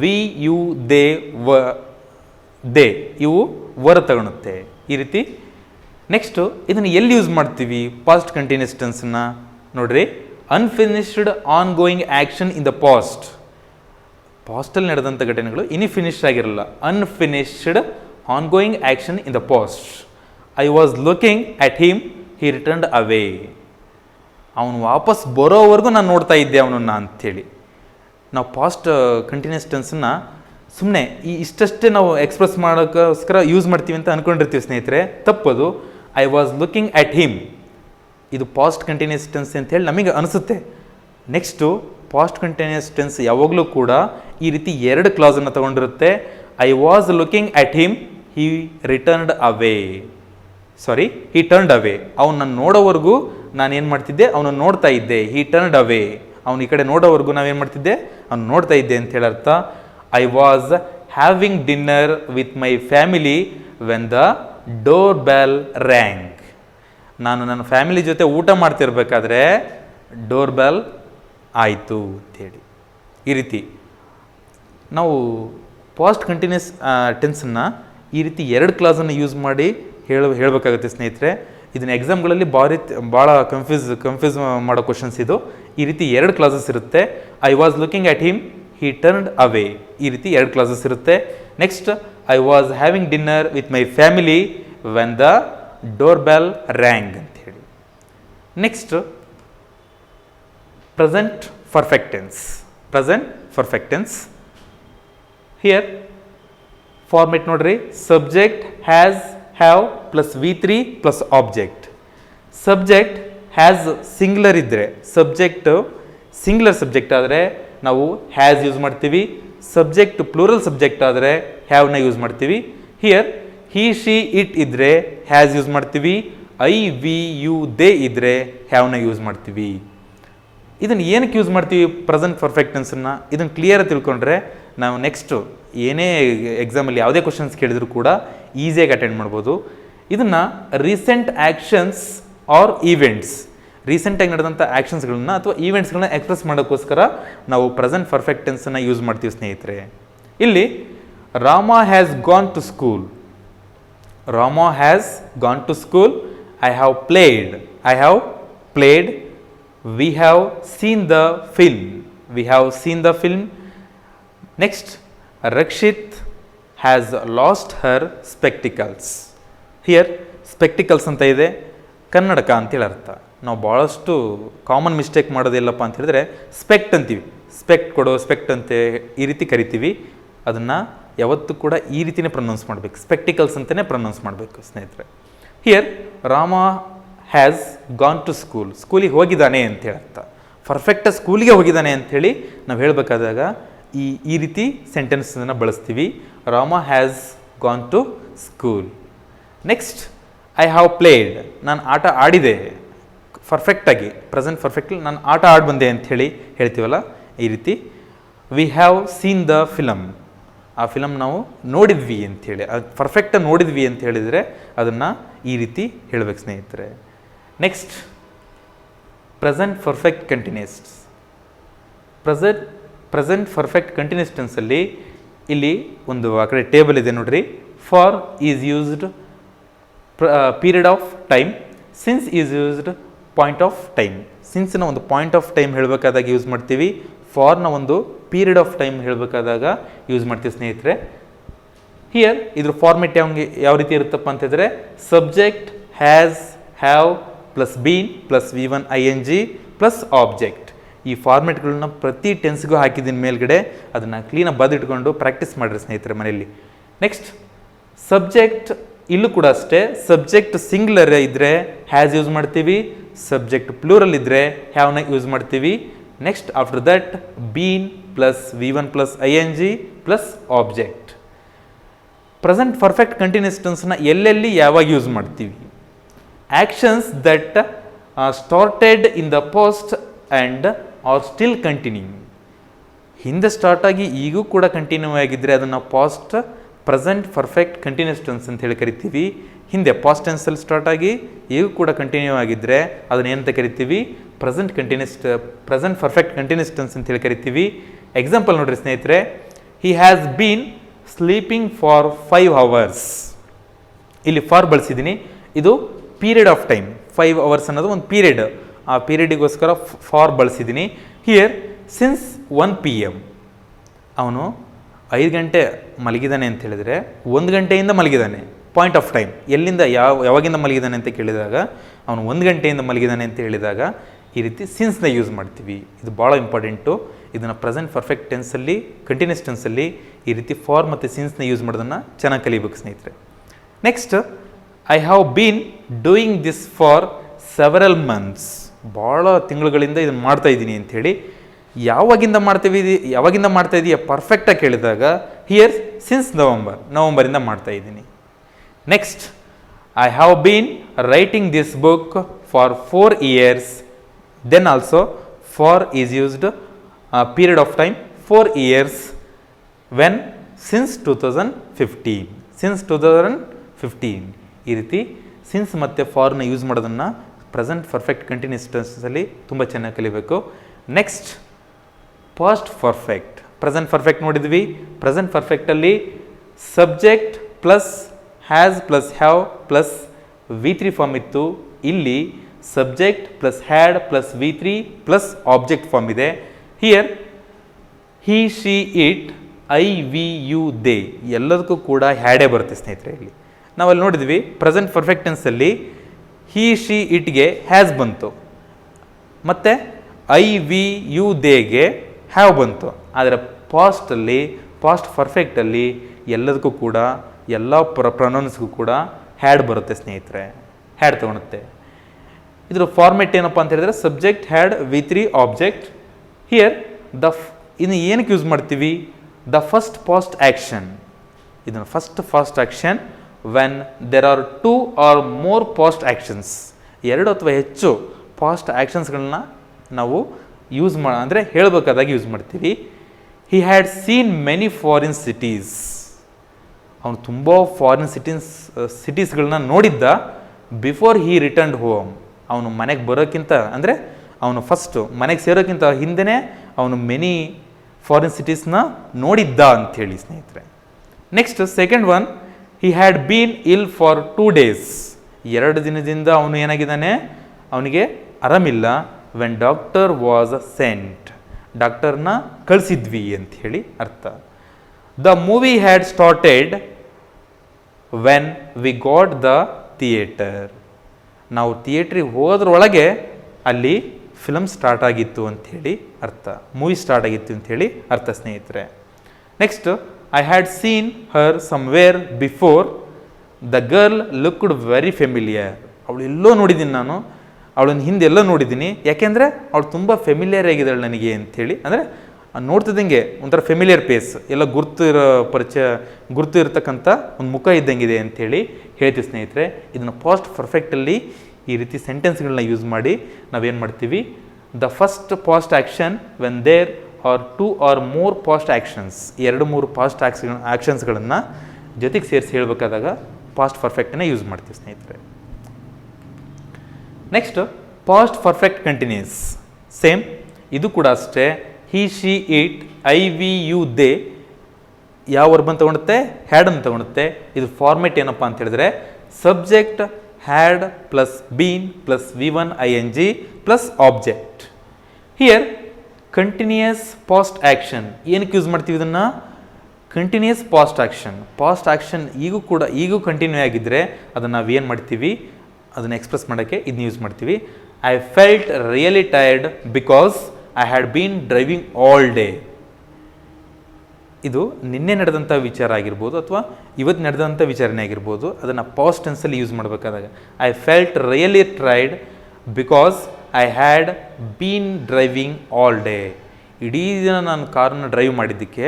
ವಿ ಯು ದೇ ವ ದೇ ಇವು ವರ್ ತಗೊಳುತ್ತೆ. ಈ ರೀತಿ. ನೆಕ್ಸ್ಟು ಇದನ್ನು ಎಲ್ಲಿ ಯೂಸ್ ಮಾಡ್ತೀವಿ? ಪಾಸ್ಟ್ ಕಂಟಿನ್ಯೂಸ್ ಟೆನ್ಸನ್ನು ನೋಡ್ರಿ. Unfinished ongoing action in the past ಪಾಸ್ಟಲ್ಲಿ ನಡೆದಂಥ ಘಟನೆಗಳು ಇನಿ ಫಿನಿಶ್ ಆಗಿರಲ್ಲ. Unfinished ongoing action in the past I was looking at him he returned away ಅವನು ವಾಪಸ್ ಬರೋವರೆಗೂ ನಾನು ನೋಡ್ತಾ ಇದ್ದೆ ಅವನನ್ನು ಅಂಥೇಳಿ. ನಾವು ಪಾಸ್ಟ್ ಕಂಟಿನ್ಯೂಸ್ ಟೆನ್ಸನ್ನು ಸುಮ್ಮನೆ ಈ ಇಷ್ಟಷ್ಟೇ ನಾವು ಎಕ್ಸ್ಪ್ರೆಸ್ ಮಾಡೋಕ್ಕೋಸ್ಕರ ಯೂಸ್ ಮಾಡ್ತೀವಿ ಅಂತ ಅಂದ್ಕೊಂಡಿರ್ತೀವಿ ಸ್ನೇಹಿತರೆ. ತಪ್ಪದು. I was looking at him ಇದು ಪಾಸ್ಟ್ ಕಂಟಿನ್ಯೂಸ್ ಟೆನ್ಸ್ ಅಂತ ಹೇಳಿ ನಮಗೆ ಅನಿಸುತ್ತೆ. ನೆಕ್ಸ್ಟು ಪಾಸ್ಟ್ ಕಂಟಿನ್ಯೂಸ್ ಟೆನ್ಸ್ ಯಾವಾಗಲೂ ಕೂಡ ಈ ರೀತಿ ಎರಡು ಕ್ಲಾಸನ್ನು ತಗೊಂಡಿರುತ್ತೆ. I was looking at him he returned away sorry he turned away ಅವನನ್ನು ನೋಡೋವರೆಗೂ ನಾನು ಏನು ಮಾಡ್ತಿದ್ದೆ? ಅವನನ್ನು ನೋಡ್ತಾ ಇದ್ದೆ. ಹಿ ಟರ್ನ್ಡ್ ಅವೇ ಅವನು ಈ ಕಡೆ ನೋಡೋವರೆಗೂ ನಾವೇನು ಮಾಡ್ತಿದ್ದೆ? ಅವ್ನು ನೋಡ್ತಾ ಇದ್ದೆ ಅಂತ ಹೇಳರ್ಥ I was having dinner with my family when the doorbell rang ನಾನು ನನ್ನ ಫ್ಯಾಮಿಲಿ ಜೊತೆ ಊಟ ಮಾಡ್ತಿರ್ಬೇಕಾದ್ರೆ ಡೋರ್ ಬೆಲ್ ಆಯಿತು ಅಂಥೇಳಿ ಈ ರೀತಿ ನಾವು ಪಾಸ್ಟ್ ಕಂಟಿನ್ಯೂಸ್ ಟೆನ್ಸನ್ನು ಈ ರೀತಿ ಎರಡು ಕ್ಲಾಸನ್ನು ಯೂಸ್ ಮಾಡಿ ಹೇಳ, ಹೇಳಬೇಕಾಗುತ್ತೆ ಸ್ನೇಹಿತರೆ. ಇದನ್ನ ಎಕ್ಸಾಮ್ಗಳಲ್ಲಿ ಭಾರಿ, ಭಾಳ ಕನ್ಫ್ಯೂಸ್ ಕನ್ಫ್ಯೂಸ್ ಮಾಡೋ ಕ್ವಶನ್ಸ್ ಇದು. ಈ ರೀತಿ ಎರಡು ಕ್ಲಾಸಸ್ ಇರುತ್ತೆ. I was looking at him he turned away ಈ ರೀತಿ ಎರಡು ಕ್ಲಾಸಸ್ ಇರುತ್ತೆ. Next I was having dinner with my family when the doorbell rang ಹೇಳಿ. Next present perfect tense present perfect tense here format ನೋಡ್ರಿ. Subject has have plus V three plus object subject has singular ಇದ್ದರೆ subject singular subject ಆದರೆ ನಾವು has use ಮಾಡ್ತೀವಿ. Subject plural subject ಆದರೆ ಹ್ಯಾವ್ನ use ಮಾಡ್ತೀವಿ. Here he she it ಇದ್ದರೆ has use ಮಾಡ್ತೀವಿ. ಐ ವಿ ಯು ದೇ ಇದ್ದರೆ ಹ್ಯಾವ್ನ ಯೂಸ್ ಮಾಡ್ತೀವಿ. ಇದನ್ನು ಏನಕ್ಕೆ ಯೂಸ್ ಮಾಡ್ತೀವಿ ಪ್ರೆಸೆಂಟ್ ಪರ್ಫೆಕ್ಟೆನ್ಸನ್ನು ಇದನ್ನು ಕ್ಲಿಯರ್ ತಿಳ್ಕೊಂಡ್ರೆ ನಾವು ನೆಕ್ಸ್ಟು ಏನೇ ಎಕ್ಸಾಮಲ್ಲಿ ಯಾವುದೇ ಕ್ವಶನ್ಸ್ ಕೇಳಿದ್ರು ಕೂಡ ಈಸಿಯಾಗಿ ಅಟೆಂಡ್ ಮಾಡ್ಬೋದು. ಇದನ್ನು ರೀಸೆಂಟ್ ಆ್ಯಕ್ಷನ್ಸ್ ಆರ್ ಈವೆಂಟ್ಸ್ ರೀಸೆಂಟಾಗಿ ನಡೆದಂಥ ಆ್ಯಕ್ಷನ್ಸ್ಗಳನ್ನ ಅಥವಾ ಈವೆಂಟ್ಸ್ಗಳನ್ನ ಎಕ್ಸ್ಪ್ರೆಸ್ ಮಾಡೋಕ್ಕೋಸ್ಕರ ನಾವು ಪ್ರೆಸೆಂಟ್ ಪರ್ಫೆಕ್ಟೆನ್ಸನ್ನು ಯೂಸ್ ಮಾಡ್ತೀವಿ ಸ್ನೇಹಿತರೆ. ಇಲ್ಲಿ Rama has gone to school Rama has gone to school I have played I have played we have seen the film we have seen the film next Rakshit has lost her spectacles here spectacles ಅಂತ ಇದೆ. ಕನ್ನಡಕ ಅಂತೇಳಿ ಅರ್ಥ. ನಾವು ಭಾಳಷ್ಟು common mistake ಮಾಡೋದಿಲ್ಲಪ್ಪ ಅಂತ ಹೇಳಿದ್ರೆ specs ಅಂತೀವಿ. ಸ್ಪೆಕ್ಟ್ ಕೊಡೋ ಸ್ಪೆಕ್ಟ್ ಅಂತ ಈ ರೀತಿ ಕರಿತೀವಿ. ಅದನ್ನು ಯಾವತ್ತೂ ಕೂಡ ಈ ರೀತಿನೇ ಪ್ರೊನೌನ್ಸ್ ಮಾಡಬೇಕು. ಸ್ಪೆಕ್ಟಿಕಲ್ಸ್ ಅಂತಲೇ ಪ್ರೊನೌನ್ಸ್ ಮಾಡಬೇಕು, ಸ್ನೇಹಿತರೆ. Here Rama has gone to school ಸ್ಕೂಲಿಗೆ ಹೋಗಿದ್ದಾನೆ ಅಂತ ಅರ್ಥ ಪರ್ಫೆಕ್ಟ್ ಸ್ಕೂಲಿಗೆ ಹೋಗಿದ್ದಾನೆ ಅಂಥೇಳಿ ನಾವು ಹೇಳಬೇಕಾದಾಗ ಈ ಈ ರೀತಿ ಸೆಂಟೆನ್ಸನ್ನು ಬಳಸ್ತೀವಿ. Rama has gone to school next I have played ನಾನು ಆಟ ಆಡಿದೆ. ಪರ್ಫೆಕ್ಟಾಗಿ ಪ್ರೆಸೆಂಟ್ ಪರ್ಫೆಕ್ಟ್ಲಿ ನಾನು ಆಟ ಆಡಿ ಬಂದೆ ಅಂಥೇಳಿ ಹೇಳ್ತೀವಲ್ಲ? ಈ ರೀತಿ. We have seen the film ಆ ಫಿಲಮ್ ನಾವು ನೋಡಿದ್ವಿ ಅಂಥೇಳಿ ಅದು ಪರ್ಫೆಕ್ಟಾಗಿ ನೋಡಿದ್ವಿ ಅಂತ ಹೇಳಿದರೆ ಅದನ್ನು ಈ ರೀತಿ ಹೇಳಬೇಕು ಸ್ನೇಹಿತರೆ. Next present perfect continuous present present perfect continuous ಟೆನ್ಸಲ್ಲಿ ಇಲ್ಲಿ ಒಂದು ಆ ಕಡೆ ಟೇಬಲ್ ಇದೆ ನೋಡ್ರಿ. For is used period of time since is used point of time ಸಿನ್ಸ್ನ ಒಂದು ಪಾಯಿಂಟ್ ಆಫ್ ಟೈಮ್ ಹೇಳಬೇಕಾದಾಗ ಯೂಸ್ ಮಾಡ್ತೀವಿ. ಫಾರ್ನ ಒಂದು ಪೀರಿಯಡ್ ಆಫ್ ಟೈಮ್ ಹೇಳಬೇಕಾದಾಗ ಯೂಸ್ ಮಾಡ್ತೀವಿ ಸ್ನೇಹಿತರೆ. ಹಿಯರ್ ಇದ್ರ ಫಾರ್ಮೆಟ್ ಯಾವ ಯಾವ ರೀತಿ ಇರುತ್ತಪ್ಪ ಅಂತಂದರೆ subject has have plus been plus V one I N G plus object ಈ ಫಾರ್ಮೆಟ್ಗಳನ್ನ ಪ್ರತಿ ಟೆನ್ಸ್ಗೂ ಹಾಕಿದ್ದೀನಿ ಮೇಲ್ಗಡೆ ಅದನ್ನು ಕ್ಲೀನಾಗಿ ಬದಿಟ್ಕೊಂಡು ಪ್ರಾಕ್ಟೀಸ್ ಮಾಡಿರಿ ಸ್ನೇಹಿತರೆ ಮನೆಯಲ್ಲಿ. ನೆಕ್ಸ್ಟ್ ಸಬ್ಜೆಕ್ಟ್ ಇಲ್ಲೂ ಕೂಡ ಅಷ್ಟೇ ಸಬ್ಜೆಕ್ಟ್ ಸಿಂಗ್ಲರ್ ಇದ್ದರೆ ಹ್ಯಾಸ್ ಯೂಸ್ ಮಾಡ್ತೀವಿ ಸಬ್ಜೆಕ್ಟ್ ಪ್ಲೂರಲ್ ಇದ್ದರೆ ಹ್ಯಾವ್ನ ಯೂಸ್ ಮಾಡ್ತೀವಿ. Next after that been one plus I N G plus object present perfect continuous ಟೆನ್ಸ್ನ ಎಲ್ಲೆಲ್ಲಿ ಯಾವಾಗ ಯೂಸ್ ಮಾಡ್ತೀವಿ? Actions that started in the past and are still continue ಹಿಂದೆ start ಆಗಿ ಈಗೂ ಕೂಡ ಕಂಟಿನ್ಯೂ ಆಗಿದ್ದರೆ ಅದನ್ನು past present perfect continuous tense ಅಂತ ಹೇಳಿ ಕರಿತೀವಿ. ಹಿಂದೆ ಪಾಸ್ಟ್ ಟೆನ್ಸಲ್ಲಿ ಸ್ಟಾರ್ಟ್ ಆಗಿ ಈಗೂ ಕೂಡ ಕಂಟಿನ್ಯೂ ಆಗಿದ್ದರೆ ಅದನ್ನ ಏನಂತ ಕರಿತೀವಿ? Present continuous present perfect continuous tense ಅಂತ ಹೇಳಿ ಕರಿತೀವಿ. ಎಕ್ಸಾಂಪಲ್ ನೋಡ್ರಿ ಸ್ನೇಹಿತರೆ he has been sleeping for five hours ಇಲ್ಲಿ ಫಾರ್ ಬಳಸಿದ್ದೀನಿ ಇದು period of time five hours ಅನ್ನೋದು ಒಂದು ಪೀರಿಯಡ್ ಆ ಪೀರಿಯಡಿಗೋಸ್ಕರ for ಬಳಸಿದ್ದೀನಿ here since one P M ಅವನು ಐದು ಗಂಟೆ ಮಲಗಿದ್ದಾನೆ ಅಂತ ಹೇಳಿದರೆ, ಒಂದು ಗಂಟೆಯಿಂದ ಮಲಗಿದ್ದಾನೆ ಪಾಯಿಂಟ್ ಆಫ್ ಟೈಮ್ ಎಲ್ಲಿಂದ ಯಾವ, ಯಾವಾಗಿಂದ ಮಲಗಿದ್ದಾನೆ ಅಂತ ಕೇಳಿದಾಗ, ಅವನು ಒಂದು ಗಂಟೆಯಿಂದ ಮಲಗಿದ್ದಾನೆ ಅಂತ ಹೇಳಿದಾಗ, ಈ ರೀತಿ ಸಿನ್ಸ್ನ ಯೂಸ್ ಮಾಡ್ತೀವಿ. ಇದು ಭಾಳ ಇಂಪಾರ್ಟೆಂಟು ಇದನ್ನು ಪ್ರೆಸೆಂಟ್ ಪರ್ಫೆಕ್ಟ್ ಟೆನ್ಸಲ್ಲಿ ಕಂಟಿನ್ಯೂಸ್ ಟೆನ್ಸಲ್ಲಿ ಈ ರೀತಿ ಫಾರ್ ಮತ್ತು ಸಿನ್ಸ್ನ ಯೂಸ್ ಮಾಡೋದನ್ನು ಚೆನ್ನಾಗಿ ಕಲಿಬೇಕು ಸ್ನೇಹಿತರೆ. Next I have been doing this for several months ಭಾಳ ತಿಂಗಳುಗಳಿಂದ ಇದನ್ನು ಮಾಡ್ತಾ ಇದ್ದೀನಿ ಅಂಥೇಳಿ, ಯಾವಾಗಿಂದ ಮಾಡ್ತೀವಿ ಯಾವಾಗಿಂದ ಮಾಡ್ತಾ ಇದೀಯ? ಪರ್ಫೆಕ್ಟಾಗಿ ಕೇಳಿದಾಗ ಹಿಯರ್ ಸಿನ್ಸ್ ನವಂಬರ್ ನವಂಬರಿಂದ ಮಾಡ್ತಾ ಇದ್ದೀನಿ. Next I have been writing this book for four years then also for is used period of time 4 years when since two thousand fifteen since two thousand fifteen ಈ ರೀತಿ since ಮತ್ತು ಫಾರ್ನ use ಮಾಡೋದನ್ನು present perfect continuous ಟೆನ್ಸಲ್ಲಿ ತುಂಬ ಚೆನ್ನಾಗಿ ಕಲಿಬೇಕು. Next past perfect present perfect ನೋಡಿದ್ವಿ. Present ಪರ್ಫೆಕ್ಟಲ್ಲಿ subject plus has plus have plus V three form ಇತ್ತು. ಇಲ್ಲಿ subject plus had plus V three plus object form ಇದೆ. Here he she it I we you they ಎಲ್ಲದಕ್ಕೂ ಕೂಡ ಹ್ಯಾಡೇ ಬರುತ್ತೆ ಸ್ನೇಹಿತರೆ ಇಲ್ಲಿ. ನಾವಲ್ಲಿ ನೋಡಿದ್ವಿ ಪ್ರೆಸೆಂಟ್ ಪರ್ಫೆಕ್ಟೆನ್ಸಲ್ಲಿ ಹಿ ಶಿ ಇಟ್ಗೆ ಹ್ಯಾಸ್ ಬಂತು. ಮತ್ತು ಐ ವಿ ಯು ದೇಗೆ ಹ್ಯಾವ್ ಬಂತು. ಆದರೆ ಪಾಸ್ಟಲ್ಲಿ ಪಾಸ್ಟ್ ಪರ್ಫೆಕ್ಟಲ್ಲಿ ಎಲ್ಲದಕ್ಕೂ ಕೂಡ, ಎಲ್ಲ ಪ್ರ ಪ್ರೊನೌನ್ಸ್ಗೂ ಕೂಡ ಹ್ಯಾಡ್ ಬರುತ್ತೆ ಸ್ನೇಹಿತರೆ. ಹ್ಯಾಡ್ ತೊಗೊಳುತ್ತೆ. ಇದರ ಫಾರ್ಮೆಟ್ ಏನಪ್ಪ ಅಂತ ಹೇಳಿದ್ರೆ subject had V three object here the ಇನ್ನು ಏನಕ್ಕೆ ಯೂಸ್ ಮಾಡ್ತೀವಿ? ದ ಫಸ್ಟ್ ಪಾಸ್ಟ್ ಆ್ಯಕ್ಷನ್ ಇದನ್ನು first past action when there are two or more past actions ಎರಡು ಅಥವಾ ಹೆಚ್ಚು ಪಾಸ್ಟ್ ಆ್ಯಕ್ಷನ್ಸ್ಗಳನ್ನ ನಾವು ಯೂಸ್ ಮಾಡ ಅಂದರೆ ಹೇಳಬೇಕಾದಾಗ ಯೂಸ್ ಮಾಡ್ತೀವಿ. He had seen many foreign cities ಅವನು ತುಂಬ ಫಾರಿನ್ ಸಿಟೀಸ್ ಸಿಟೀಸ್ಗಳನ್ನ ನೋಡಿದ್ದ ಬಿಫೋರ್ ಹಿ ರಿಟರ್ನ್ಡ್ ಹೋಮ್ ಅವನು ಮನೆಗೆ ಬರೋಕ್ಕಿಂತ, ಅಂದರೆ ಅವನು ಫಸ್ಟು ಮನೆಗೆ ಸೇರೋಕ್ಕಿಂತ ಹಿಂದೆ ಅವನು ಮೆನಿ ಫಾರಿನ್ ಸಿಟೀಸ್ನ ನೋಡಿದ್ದ ಅಂಥೇಳಿ ಸ್ನೇಹಿತರೆ. Next second one he had been ill for two days ಎರಡು ದಿನದಿಂದ ಅವನು ಏನಾಗಿದ್ದಾನೆ? ಅವನಿಗೆ ಆರಾಮಿಲ್ಲ. ವೆನ್ ಡಾಕ್ಟರ್ ವಾಸ್ ಸೆಂಟ್ ಡಾಕ್ಟರ್ನ ಕಳಿಸಿದ್ವಿ ಅಂತ ಹೇಳಿ ಅರ್ಥ. The movie had started when we got the theatre ನಾವು ಥಿಯೇಟ್ರಿಗೆ ಹೋದ್ರೊಳಗೆ ಅಲ್ಲಿ ಫಿಲಮ್ ಸ್ಟಾರ್ಟ್ ಆಗಿತ್ತು ಅಂಥೇಳಿ ಅರ್ಥ ಮೂವಿ ಸ್ಟಾರ್ಟ್ ಆಗಿತ್ತು ಅಂಥೇಳಿ ಅರ್ಥ ಸ್ನೇಹಿತರೆ. Next I had seen her somewhere before the girl looked very familiar ಅವಳು ಎಲ್ಲೋ ನೋಡಿದ್ದೀನಿ ನಾನು, ಅವಳನ್ನ ಹಿಂದೆ ಎಲ್ಲೋ ನೋಡಿದ್ದೀನಿ. ಯಾಕೆಂದರೆ ಅವಳು ತುಂಬ ಫೆಮಿಲಿಯರ್ ಆಗಿದ್ದಾಳೆ ನನಗೆ ಅಂಥೇಳಿ ಅಂದರೆ ನೋಡ್ತಿದ್ದಂಗೆ ಒಂಥರ ಫೆಮಿಲಿಯರ್ ಪೇಸ್ ಎಲ್ಲ ಗುರ್ತು ಇರೋ ಪರಿಚಯ ಗುರ್ತು ಇರತಕ್ಕಂಥ ಒಂದು ಮುಖ ಇದ್ದಂಗಿದೆ ಅಂಥೇಳಿ ಹೇಳ್ತೀವಿ ಸ್ನೇಹಿತರೆ. ಇದನ್ನು ಪಾಸ್ಟ್ ಪರ್ಫೆಕ್ಟಲ್ಲಿ ಈ ರೀತಿ ಸೆಂಟೆನ್ಸ್ಗಳನ್ನ ಯೂಸ್ ಮಾಡಿ ನಾವೇನು ಮಾಡ್ತೀವಿ? The first past action when there are two or more past actions ಎರಡು ಮೂರು ಪಾಸ್ಟ್ ಆ್ಯಕ್ಸ್ ಆ್ಯಕ್ಷನ್ಸ್ಗಳನ್ನು ಜೊತೆಗೆ ಸೇರಿಸಿ ಹೇಳಬೇಕಾದಾಗ ಪಾಸ್ಟ್ ಪರ್ಫೆಕ್ಟನ್ನೇ ಯೂಸ್ ಮಾಡ್ತೀವಿ ಸ್ನೇಹಿತರೆ. Next past perfect continuous same ಇದು ಕೂಡ ಅಷ್ಟೇ. He she it I we you they ಯಾವ ವರ್ಬನ್ ತೊಗೊಳುತ್ತೆ ಹ್ಯಾಡನ್ನು ತೊಗೊಳುತ್ತೆ ಇದು ಫಾರ್ಮೆಟ್ ಏನಪ್ಪ ಅಂತ ಹೇಳಿದ್ರೆ subject plus V one I N G plus object here continuous past action ಏನಕ್ಕೆ ಯೂಸ್ ಮಾಡ್ತೀವಿ ಇದನ್ನು? Continuous past action past action ಈಗೂ ಕೂಡ, ಈಗೂ ಕಂಟಿನ್ಯೂ ಆಗಿದ್ದರೆ ಅದನ್ನು ನಾವು ಏನು ಮಾಡ್ತೀವಿ? ಅದನ್ನು ಎಕ್ಸ್ಪ್ರೆಸ್ ಮಾಡೋಕ್ಕೆ ಇದನ್ನ ಯೂಸ್ ಮಾಡ್ತೀವಿ. I felt really tired because I had been driving all day ಇದು ನಿನ್ನೆ ನಡೆದಂಥ ವಿಚಾರ ಆಗಿರ್ಬೋದು ಅಥವಾ ಇವತ್ತು ನಡೆದಂಥ ವಿಚಾರಣೆ ಆಗಿರ್ಬೋದು, ಅದನ್ನು ಪಾಸ್ಟ್ ಟೆನ್ಸಲ್ಲಿ ಯೂಸ್ ಮಾಡಬೇಕಾದಾಗ I felt really tried because I had been driving all day ಇಡೀ ದಿನ ನಾನು ಕಾರನ್ನು ಡ್ರೈವ್ ಮಾಡಿದ್ದಕ್ಕೆ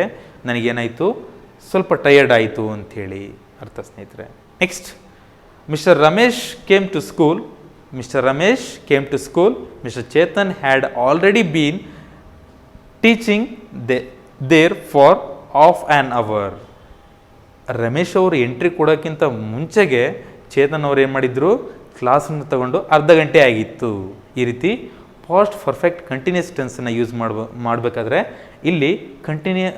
ನನಗೇನಾಯಿತು? ಸ್ವಲ್ಪ ಟಯರ್ಡ್ ಆಯಿತು ಅಂಥೇಳಿ ಅರ್ಥ ಸ್ನೇಹಿತರೆ. Next mister Ramesh came to school mister Ramesh came to school mister Chetan had already been teaching the there for half an hour Ramesh ಅವರು ಎಂಟ್ರಿ ಕೊಡೋಕ್ಕಿಂತ ಮುಂಚೆಗೆ ಚೇತನ್ ಅವ್ರು ಏನು ಮಾಡಿದ್ರು? ಕ್ಲಾಸನ್ನು ತಗೊಂಡು ಅರ್ಧ ಗಂಟೆ ಆಗಿತ್ತು. ಈ ರೀತಿ ಪಾಸ್ಟ್ ಪರ್ಫೆಕ್ಟ್ ಕಂಟಿನ್ಯೂಸ್ ಟೆನ್ಸನ್ನು ಯೂಸ್ ಮಾಡ್ಬ, ಮಾಡಬೇಕಾದ್ರೆ ಇಲ್ಲಿ ಕಂಟಿನ್ಯೂ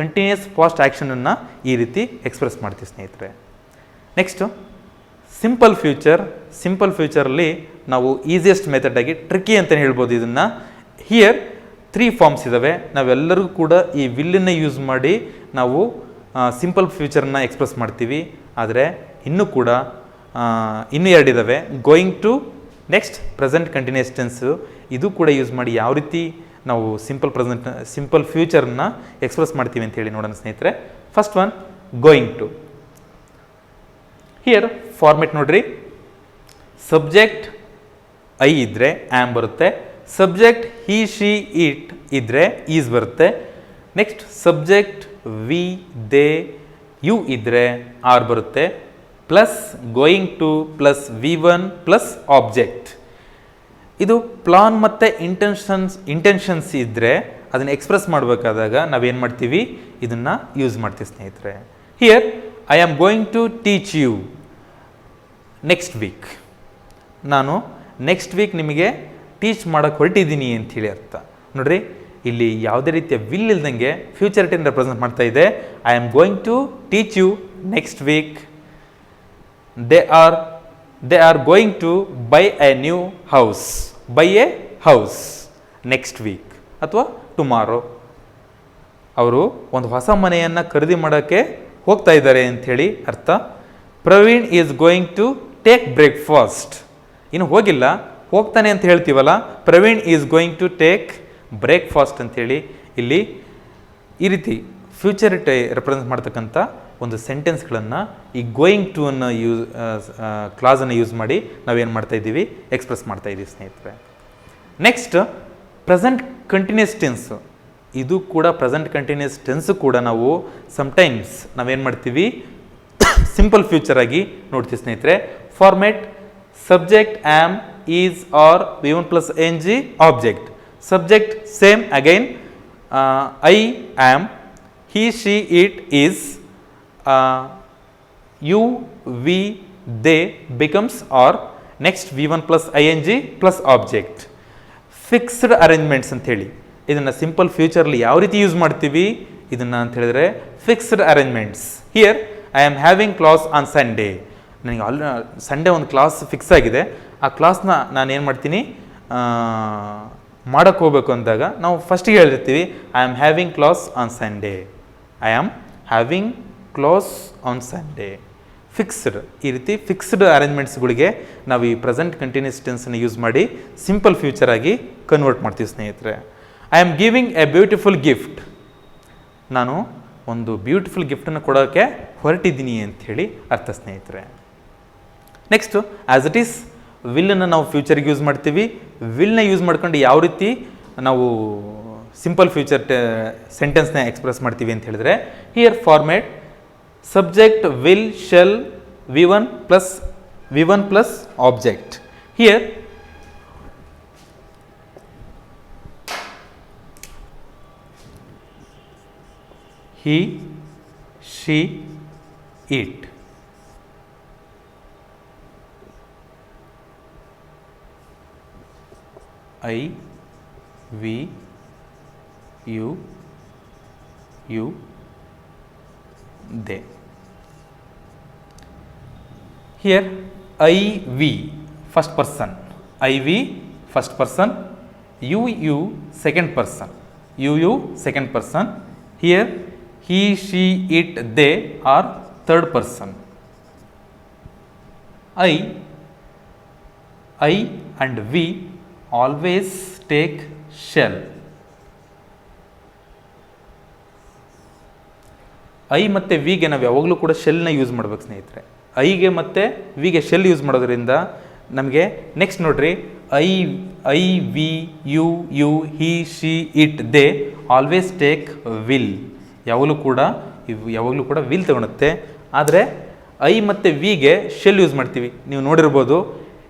ಕಂಟಿನ್ಯೂಸ್ ಪಾಸ್ಟ್ ಆ್ಯಕ್ಷನನ್ನು ಈ ರೀತಿ ಎಕ್ಸ್ಪ್ರೆಸ್ ಮಾಡ್ತೀವಿ ಸ್ನೇಹಿತರೆ. ನೆಕ್ಸ್ಟು ಸಿಂಪಲ್ ಫ್ಯೂಚರ್ ಸಿಂಪಲ್ ಫ್ಯೂಚರಲ್ಲಿ ನಾವು ಈಸಿಯೆಸ್ಟ್ ಮೆಥಡಾಗಿ ಟ್ರಿಕ್ಕಿ ಅಂತಲೇ ಹೇಳ್ಬೋದು ಇದನ್ನು. ಹಿಯರ್ ತ್ರೀ ಫಾರ್ಮ್ಸ್ ಇದ್ದಾವೆ ನಾವೆಲ್ಲರಿಗೂ ಕೂಡ ಈ ವಿಲ್ಲನ್ನು ಯೂಸ್ ಮಾಡಿ ನಾವು ಸಿಂಪಲ್ ಫ್ಯೂಚರನ್ನ ಎಕ್ಸ್ಪ್ರೆಸ್ ಮಾಡ್ತೀವಿ. ಆದರೆ ಇನ್ನೂ ಕೂಡ ಇನ್ನೂ ಎರಡಿದ್ದಾವೆ going to next present continuous tense ಇದು ಕೂಡ ಯೂಸ್ ಮಾಡಿ ಯಾವ ರೀತಿ ನಾವು ಸಿಂಪಲ್ ಪ್ರೆಸೆಂಟ್ ಸಿಂಪಲ್ ಫ್ಯೂಚರನ್ನ ಎಕ್ಸ್ಪ್ರೆಸ್ ಮಾಡ್ತೀವಿ ಅಂತ ಹೇಳಿ ನೋಡೋಣ ಸ್ನೇಹಿತರೆ. First one going to here format ನೋಡ್ರಿ. ಸಬ್ಜೆಕ್ಟ್ ಐ ಇದ್ದರೆ ಆ್ಯಮ್ ಬರುತ್ತೆ. ಸಬ್ಜೆಕ್ಟ್ ಹಿ, ಶಿ, ಇಟ್ ಇದ್ದರೆ ಈಸ್ ಬರುತ್ತೆ. Next subject we, they, you ಇದ್ದರೆ ಆರ್ ಬರುತ್ತೆ. Plus going to plus V one plus object. ಇದು ಪ್ಲಾನ್ ಮತ್ತು ಇಂಟೆನ್ಷನ್ಸ್ ಇಂಟೆನ್ಷನ್ಸ್ ಇದ್ದರೆ ಅದನ್ನು ಎಕ್ಸ್ಪ್ರೆಸ್ ಮಾಡಬೇಕಾದಾಗ ನಾವೇನು ಮಾಡ್ತೀವಿ? ಇದನ್ನು ಯೂಸ್ ಮಾಡ್ತೀವಿ ಸ್ನೇಹಿತರೆ. Here I am going to teach you next week ನಾನು ನೆಕ್ಸ್ಟ್ ವೀಕ್ ನಿಮಗೆ ಟೀಚ್ ಮಾಡೋಕ್ಕೆ ಹೊರಟಿದ್ದೀನಿ ಅಂಥೇಳಿ ಅರ್ಥ. ನೋಡ್ರಿ, ಇಲ್ಲಿ ಯಾವುದೇ ರೀತಿಯ ವಿಲ್ ಇಲ್ದಂಗೆ ಫ್ಯೂಚರ್ ಟೆನ್ ರೆಪ್ರೆಸೆಂಟ್ ಮಾಡ್ತಾ ಇದೆ. I am going to teach you next week they are they are going to buy a new house buy a house next week ಅಥವಾ ಟುಮಾರೋ ಅವರು ಒಂದು ಹೊಸ ಮನೆಯನ್ನು ಖರೀದಿ ಮಾಡೋಕ್ಕೆ ಹೋಗ್ತಾ ಇದ್ದಾರೆ ಅಂಥೇಳಿ ಅರ್ಥ. Praveen is going to take breakfast ಇನ್ನು ಹೋಗಿಲ್ಲ. ಹೋಗ್ತಾನೆ ಅಂತ ಹೇಳ್ತೀವಲ್ಲ, Praveen is going to take breakfast ಅಂಥೇಳಿ ಇಲ್ಲಿ ಈ ರೀತಿ ಫ್ಯೂಚರ್ ಟೈ ರೆಪ್ರೆಸೆಂಟ್ ಮಾಡ್ತಕ್ಕಂಥ ಒಂದು ಸೆಂಟೆನ್ಸ್ಗಳನ್ನು ಈ ಗೋಯಿಂಗ್ ಟು ಅನ್ನು ಯೂಸ್ ಕ್ಲಾಸನ್ನು ಯೂಸ್ ಮಾಡಿ ನಾವೇನು ಮಾಡ್ತಾ ಇದ್ದೀವಿ? ಎಕ್ಸ್ಪ್ರೆಸ್ ಮಾಡ್ತಾ ಇದ್ದೀವಿ ಸ್ನೇಹಿತರೆ. ನೆಕ್ಸ್ಟ್ ಪ್ರೆಸೆಂಟ್ ಕಂಟಿನ್ಯೂಸ್ ಟೆನ್ಸ್ ಇದು ಕೂಡ ಪ್ರೆಸೆಂಟ್ ಕಂಟಿನ್ಯೂಸ್ ಟೆನ್ಸ್ ಕೂಡ ನಾವು ಸಮಟೈಮ್ಸ್ ನಾವೇನು ಮಾಡ್ತೀವಿ? ಸಿಂಪಲ್ ಫ್ಯೂಚರ್ ಆಗಿ ನೋಡ್ತೀವಿ ಸ್ನೇಹಿತರೆ. Format subject am are V one plus N G object subject same again I am he she it is uh, you we they becomes or next v1 plus ing plus object. Fixed arrangements ಅಂತ ಇದನ್ನು simple futurely ಯಾವ ರೀತಿ use ಮಾಡ್ತೀವಿ? ಇದನ್ನು ಅಂತ ಹೇಳಿದ್ರೆ fixed arrangements here I am having class on Sunday ನನಗೆ all Sunday ಒಂದು ಕ್ಲಾಸ್ ಫಿಕ್ಸ್ ಆಗಿದೆ. ಆ ಕ್ಲಾಸ್ನ ನಾನು ಏನು ಮಾಡ್ತೀನಿ? ಮಾಡೋಕ್ಕೆ ಹೋಗ್ಬೇಕು ಅಂದಾಗ ನಾವು ಫಸ್ಟಿಗೆ ಹೇಳಿರ್ತೀವಿ I am having class on Sunday I am having class on Sunday fixed ಈ ರೀತಿ ಫಿಕ್ಸ್ಡ್ ಅರೇಂಜ್ಮೆಂಟ್ಸ್ಗಳಿಗೆ ನಾವು ಈ ಪ್ರೆಸೆಂಟ್ ಕಂಟಿನ್ಯೂಸ್ ಟೆನ್ಸನ್ನು ಯೂಸ್ ಮಾಡಿ ಸಿಂಪಲ್ ಫ್ಯೂಚರ್ ಆಗಿ ಕನ್ವರ್ಟ್ ಮಾಡ್ತೀವಿ ಸ್ನೇಹಿತರೆ. I am giving a beautiful gift ನಾನು ಒಂದು ಬ್ಯೂಟಿಫುಲ್ ಗಿಫ್ಟನ್ನು ಕೊಡೋಕ್ಕೆ ಹೊರಟಿದ್ದೀನಿ ಅಂಥೇಳಿ ಅರ್ಥ ಸ್ನೇಹಿತರೆ. ನೆಕ್ಸ್ಟು ಆ್ಯಸ್ ಇಟ್ ಈಸ್ ವಿಲ್ಲನ್ನು ನಾವು ಫ್ಯೂಚರ್ಗೆ ಯೂಸ್ ಮಾಡ್ತೀವಿ. ವಿಲ್ನ ಯೂಸ್ ಮಾಡ್ಕೊಂಡು ಯಾವ ರೀತಿ ನಾವು ಸಿಂಪಲ್ ಫ್ಯೂಚರ್ ಸೆಂಟೆನ್ಸ್ನ ಎಕ್ಸ್ಪ್ರೆಸ್ ಮಾಡ್ತೀವಿ ಅಂತ ಹೇಳಿದ್ರೆ, here format subject will, shall, V one plus, V one plus object. Here he she it I, we, you, you, they. Here, I V first person. I V first person. You, you, second person. You, you, second person. Here, he, she, it, they are third person. I, I and we always take shell. I ಮತ್ತು ವಿಗೆ ನಾವು ಯಾವಾಗಲೂ ಕೂಡ ಶೆಲ್ನ use ಮಾಡ್ಬೇಕು ಸ್ನೇಹಿತರೆ. ಐಗೆ ಮತ್ತು ವಿಗೆ shall use ಮಾಡೋದ್ರಿಂದ ನಮಗೆ ನೆಕ್ಸ್ಟ್ ನೋಡ್ರಿ, I I we you you he she it they always take will ಯಾವಾಗಲೂ ಕೂಡ ಯಾವಾಗಲೂ ಕೂಡ ವಿಲ್ ತಗೊಳುತ್ತೆ. ಆದರೆ ಐ ಮತ್ತು ವಿಗೆ ಶೆಲ್ ಯೂಸ್ ಮಾಡ್ತೀವಿ. ನೀವು ನೋಡಿರ್ಬೋದು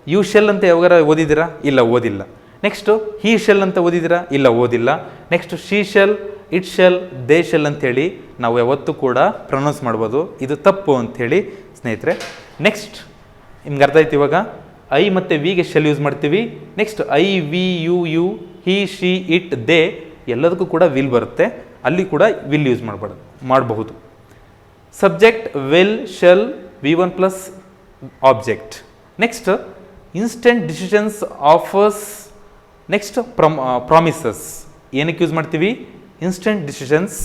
ಯು ಶೆಲ್ ಅಂತ ಯಾವಾಗ ಓದಿದ್ದೀರಾ? ಇಲ್ಲ, ಓದಿಲ್ಲ. ನೆಕ್ಸ್ಟು ಹಿ ಶೆಲ್ ಅಂತ ಓದಿದ್ದೀರಾ? ಇಲ್ಲ, ಓದಿಲ್ಲ. Next she shall it shall they shall ಅಂಥೇಳಿ ನಾವು ಯಾವತ್ತೂ ಕೂಡ ಪ್ರೊನೌನ್ಸ್ ಮಾಡ್ಬೋದು. ಇದು ತಪ್ಪು ಅಂಥೇಳಿ ಸ್ನೇಹಿತರೆ. ನೆಕ್ಸ್ಟ್ ನಿಮ್ಗೆ ಅರ್ಥ ಆಯ್ತು ಇವಾಗ? ಐ ಮತ್ತು ವಿಗೆ ಶೆಲ್ ಯೂಸ್ ಮಾಡ್ತೀವಿ. Next I we you you he she it they ಎಲ್ಲದಕ್ಕೂ ಕೂಡ ವಿಲ್ ಬರುತ್ತೆ. ಅಲ್ಲಿ ಕೂಡ ವಿಲ್ ಯೂಸ್ ಮಾಡಬಾರ್ದು, ಮಾಡಬಹುದು. Subject will shall V one plus object next instant decisions offers next prom promises ಏನಕ್ಕೆ ಯೂಸ್ ಮಾಡ್ತೀವಿ? ಇನ್ಸ್ಟೆಂಟ್ ಡಿಸಿಷನ್ಸ್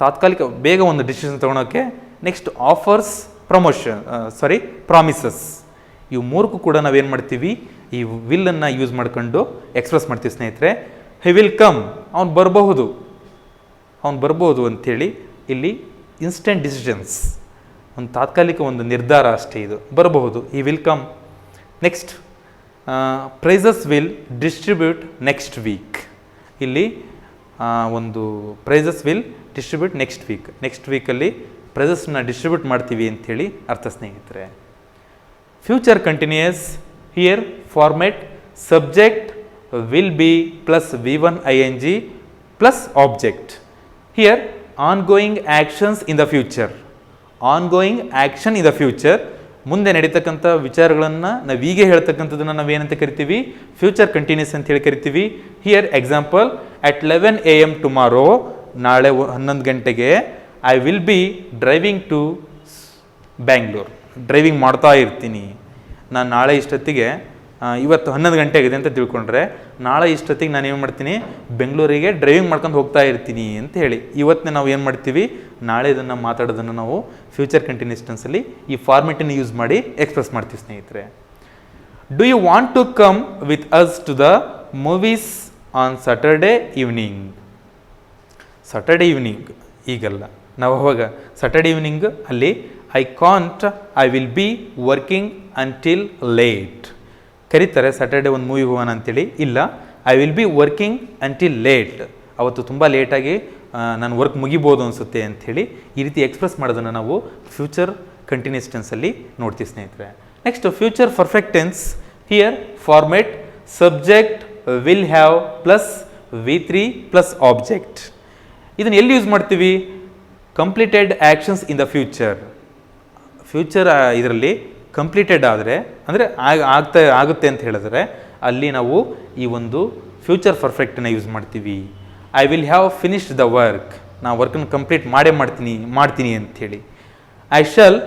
ತಾತ್ಕಾಲಿಕ, ಬೇಗ ಒಂದು decision ತೊಗೊಳೋಕ್ಕೆ next offers promotion sorry promises ಇವು ಮೂರಕ್ಕೂ ಕೂಡ ನಾವೇನು ಮಾಡ್ತೀವಿ? ಈ ವಿಲ್ಲನ್ನು ಯೂಸ್ ಮಾಡ್ಕೊಂಡು ಎಕ್ಸ್ಪ್ರೆಸ್ ಮಾಡ್ತೀವಿ ಸ್ನೇಹಿತರೆ. ಹಿ ವಿಲ್ ಕಮ್ ಅವ್ನು ಬರಬಹುದು. ಅವ್ನು ಬರ್ಬೋದು ಅಂಥೇಳಿ ಇಲ್ಲಿ ಇನ್ಸ್ಟೆಂಟ್ ಡಿಸಿಷನ್ಸ್ ಒಂದು ತಾತ್ಕಾಲಿಕ ಒಂದು ನಿರ್ಧಾರ ಅಷ್ಟೇ ಇದು. ಬರಬಹುದು. ಈ will come next prices will distribute next week ಇಲ್ಲಿ ಒಂದು prices will distribute next week next ವೀಕಲ್ಲಿ ಪ್ರೈಸಸ್ನ ಡಿಸ್ಟ್ರಿಬ್ಯೂಟ್ ಮಾಡ್ತೀವಿ ಅಂಥೇಳಿ ಅರ್ಥ ಸ್ನೇಹಿತರೆ. Future continuous here format subject will be plus V one I N G plus object here on going actions in the future on going action in the future ಮುಂದೆ ನಡೀತಕ್ಕಂಥ ವಿಚಾರಗಳನ್ನು ನಾವು ಈಗ ಹೇಳ್ತಕ್ಕಂಥದ್ದನ್ನು ನಾವು ಏನಂತ ಕರಿತೀವಿ? ಫ್ಯೂಚರ್ ಕಂಟಿನ್ಯೂಸ್ ಅಂತ ಹೇಳಿ ಕರಿತೀವಿ. Here example at eleven A M tomorrow ನಾಳೆ ಹನ್ನೊಂದು ಗಂಟೆಗೆ I will be driving to Bangalore driving ಮಾಡ್ತಾ ಇರ್ತೀನಿ. ನಾನು ನಾಳೆ ಇಷ್ಟೊತ್ತಿಗೆ ಇವತ್ತು ಹನ್ನೊಂದು ಗಂಟೆ ಆಗಿದೆ ಅಂತ ತಿಳ್ಕೊಂಡ್ರೆ, ನಾಳೆ ಇಷ್ಟೊತ್ತಿಗೆ ನಾನು ಏನು ಮಾಡ್ತೀನಿ? ಬೆಂಗಳೂರಿಗೆ ಡ್ರೈವಿಂಗ್ ಮಾಡ್ಕೊಂಡು ಹೋಗ್ತಾ ಇರ್ತೀನಿ ಅಂತ ಹೇಳಿ. ಇವತ್ತನ್ನ ನಾವು ಏನು ಮಾಡ್ತೀವಿ? ನಾಳೆ ಇದನ್ನು ಮಾತಾಡೋದನ್ನು ನಾವು ಫ್ಯೂಚರ್ ಕಂಟಿನ್ಯೂಸ್ ಟೆನ್ಸಲ್ಲಿ ಈ ಫಾರ್ಮೆಟನ್ನು ಯೂಸ್ ಮಾಡಿ ಎಕ್ಸ್ಪ್ರೆಸ್ ಮಾಡ್ತೀವಿ ಸ್ನೇಹಿತರೆ. Do you want to come with us to the movies on Saturday evening Saturday evening ಈಗಲ್ಲ. ನಾವು ಅವಾಗ ಸಾಟರ್ಡೆ ಈವ್ನಿಂಗ್ ಅಲ್ಲಿ I can't I will be working until late ಕರೀತಾರೆ ಸ್ಯಾಟರ್ಡೆ ಒಂದು ಮೂವಿ ಹೋಗೋಣ ಅಂತೇಳಿ. ಇಲ್ಲ I will be working until late ಅವತ್ತು ತುಂಬ ಲೇಟಾಗಿ ನಾನು ವರ್ಕ್ ಮುಗಿಬೋದು ಅನಿಸುತ್ತೆ ಅಂಥೇಳಿ ಈ ರೀತಿ ಎಕ್ಸ್ಪ್ರೆಸ್ ಮಾಡೋದನ್ನು ನಾವು ಫ್ಯೂಚರ್ ಕಂಟಿನ್ಯೂಸ್ ಟೆನ್ಸಲ್ಲಿ ನೋಡ್ತೀವಿ ಸ್ನೇಹಿತರೆ. Next future perfect tense here format subject will have plus V three plus object ಇದನ್ನು ಎಲ್ಲಿ ಯೂಸ್ ಮಾಡ್ತೀವಿ? Completed actions in the future future ಇದರಲ್ಲಿ ಕಂಪ್ಲೀಟೆಡ್ ಆದರೆ, ಅಂದರೆ ಆಗ, ಆಗ್ತಾ, ಆಗುತ್ತೆ ಅಂತ ಹೇಳಿದ್ರೆ, ಅಲ್ಲಿ ನಾವು ಈ ಒಂದು ಫ್ಯೂಚರ್ ಪರ್ಫೆಕ್ಟನ್ನ ಯೂಸ್ ಮಾಡ್ತೀವಿ. I will have finished the work ನಾ ವರ್ಕನ್ನು ಕಂಪ್ಲೀಟ್ ಮಾಡೇ ಮಾಡ್ತೀನಿ ಮಾಡ್ತೀನಿ ಅಂಥೇಳಿ. I shall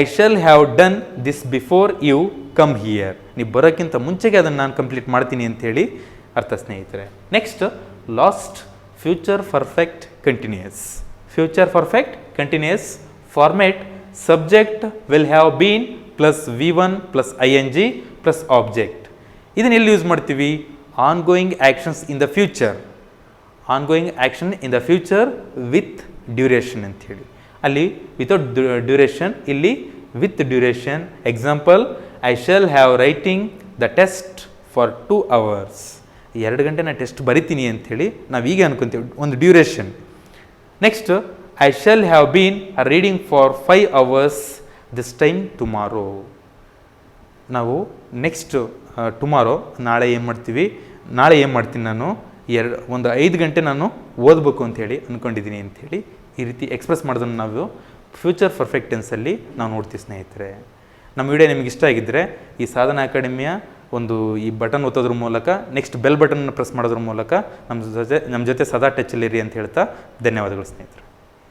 I shall have done this before you come here ನೀವು ಬರೋಕ್ಕಿಂತ ಮುಂಚೆಗೆ ಅದನ್ನು ನಾನು ಕಂಪ್ಲೀಟ್ ಮಾಡ್ತೀನಿ ಅಂಥೇಳಿ, ಅರ್ಥ ಸ್ನೇಹಿತರೆ. Next last future perfect continuous future perfect continuous format subject will have been plus V one plus I N G plus object ಇದನ್ನ ಎಲ್ಲಿ ಯೂಸ್ ಮಾಡ್ತೀವಿ? On going actions in the future on going action in the future with duration ಹೇಳಿ. ಅಲ್ಲಿ without duration ಇಲ್ಲಿ with duration example I shall have writing the test for two hours ಎರಡು ಗಂಟೆ ನಾನು test ಬರಿತೀನಿ ಅಂಥೇಳಿ ನಾವು ಈಗ ಅನ್ಕೊಂತೀವಿ, ಒಂದು duration next I shall have been reading for five hours this time tomorrow ನಾವು ನೆಕ್ಸ್ಟ್ ಟುಮಾರೋ ನಾಳೆ ಏನು ಮಾಡ್ತೀವಿ? ನಾಳೆ ಏನು ಮಾಡ್ತೀನಿ ನಾನು? ಎರಡು, ಒಂದು ಐದು ಗಂಟೆ ನಾನು ಓದಬೇಕು ಅಂಥೇಳಿ ಅಂದ್ಕೊಂಡಿದ್ದೀನಿ ಅಂಥೇಳಿ ಈ ರೀತಿ ಎಕ್ಸ್ಪ್ರೆಸ್ ಮಾಡೋದನ್ನು ನಾವು ಫ್ಯೂಚರ್ ಪರ್ಫೆಕ್ಟೆನ್ಸಲ್ಲಿ ನಾವು ನೋಡ್ತೀವಿ ಸ್ನೇಹಿತರೆ. ನಮ್ಮ ವಿಡಿಯೋ ನಿಮಗೆ ಇಷ್ಟ ಆಗಿದ್ದರೆ ಈ ಸಾಧನ ಅಕಾಡೆಮಿಯ ಒಂದು ಈ ಬಟನ್ ಒತ್ತೋದ್ರ ಮೂಲಕ ನೆಕ್ಸ್ಟ್ ಬೆಲ್ ಬಟನ್ ಪ್ರೆಸ್ ಮಾಡೋದ್ರ ಮೂಲಕ ನಮ್ಮ ಜೊತೆ ನಮ್ಮ ಜೊತೆ ಸದಾ ಟಚ್ಚಲ್ಲಿರಿ ಅಂತ ಹೇಳ್ತಾ ಧನ್ಯವಾದಗಳು ಸ್ನೇಹಿತರೆ.